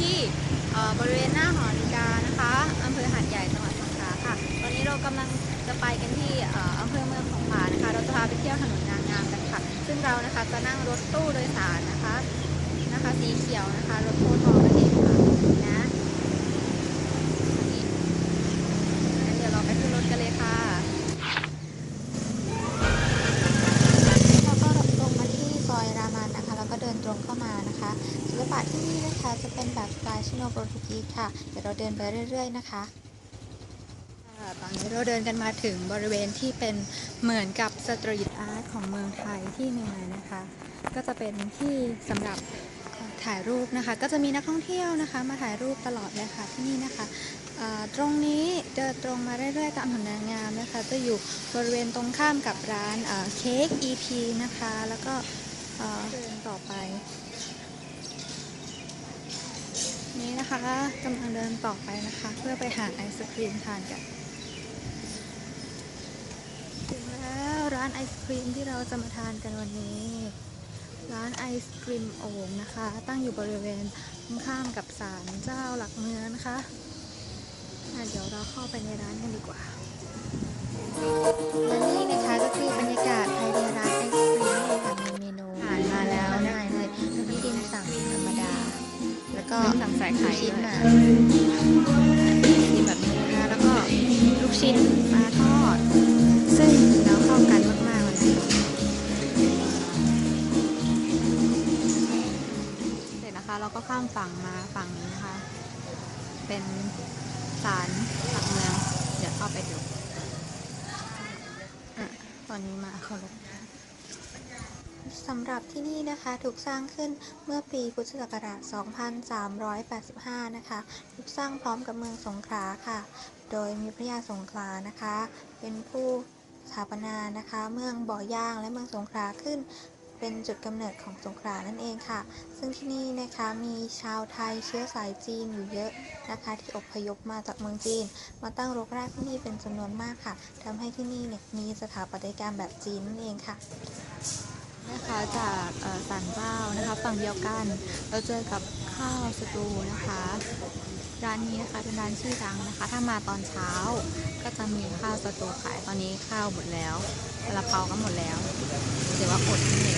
ที่บริเวณหน้าหอนาฬิกานะคะอำเภอหาดใหญ่จังหวัดสงขลาค่ะ ตอนนี้เรากำลังจะไปกันที่อำเภอเมืองสงขลานะคะ เราจะพาไปเที่ยวถนนนางงามกันค่ะ ซึ่งเรานะคะจะนั่งรถตู้โดยสารนะคะ นะคะ สีเขียวนะคะ รถโพทองที่ ตรงเข้ามานะคะศิลปะที่นี่นะคะจะเป็นแบบสไตล์ชิโนโปรตุกีสค่ะ เดี๋ยวเราเดินไปเรื่อย ๆ นะคะตอนนี้เราเดินกันมาถึงบริเวณที่เป็นเหมือนกับสตรีทอาร์ตของเมืองไทยที่หนึ่งเลยนะคะ ก็จะเป็นที่สำหรับถ่ายรูปนะคะ ก็จะมีนักท่องเที่ยวนะคะ มาถ่ายรูปตลอดเลยค่ะที่นี่นะคะตรงนี้เดินตรงมาเรื่อยๆตามถนนนางงามนะคะ จะอยู่บริเวณตรงข้ามกับร้านเค้ก EP นะคะ แล้วก็ ต่อไป นี่นะคะกำลังเดินต่อไปนะคะ เพื่อไปหาไอศครีมทานกันถึงแล้วร้านไอศครีมที่เราจะมาทานกันวันนี้ ร้านไอศครีมโอ่งนะคะ ตั้งอยู่บริเวณข้างๆกับศาลเจ้าหลักเมืองนะคะะเดี๋ยวเราเข้าไปในร้านกันดีกว่า สั่งใส่ไข่ลูกชิ้นด้วยมากินแบบนี้นะคะแล้วก็ลูกชิ้นปลาทอด ซึ่งแล้วเข้ากันมากๆเลยนะคะเสร็จนะคะเราก็ข้ามฝั่งมาฝั่งนี้นะคะ เป็นศาลหลักเมืองเดี๋ยวเข้าไปดูอะตอนนี้มาเคารพ สำหรับที่นี่นะคะถูกสร้างขึ้นเมื่อปีพุทธศักราช 2385 นะคะถูกสร้างพร้อมกับเมืองสงขลาค่ะ โดยมีพระยาสงขลานะคะ เป็นผู้สถาปนานะคะ เมืองบ่อย่างและเมืองสงขลาขึ้นเป็นจุดกำเนิดของสงขลานั่นเองค่ะ ซึ่งที่นี่นะคะมีชาวไทยเชื้อสายจีนอยู่เยอะนะคะ ที่อพยพมาจากเมืองจีน มาตั้งรกรากที่นี่เป็นจำนวนมากค่ะทำให้ที่นี่เนี่ยมีสถาปัตยกรรมแบบจีนนั่นเองค่ะ นะคะจากสันเจ้านะคะฝั่งเดียวกัน เราเจอกับข้าวสตูนะคะ ร้านนี้นะคะเป็นร้านชื่อดังนะคะ ถ้ามาตอนเช้าก็จะมีข้าวสตูขายตอนนี้ข้าวหมดแล้วกระเพราก็หมดแล้วเดี๋ยวว่าอดนั่นเอง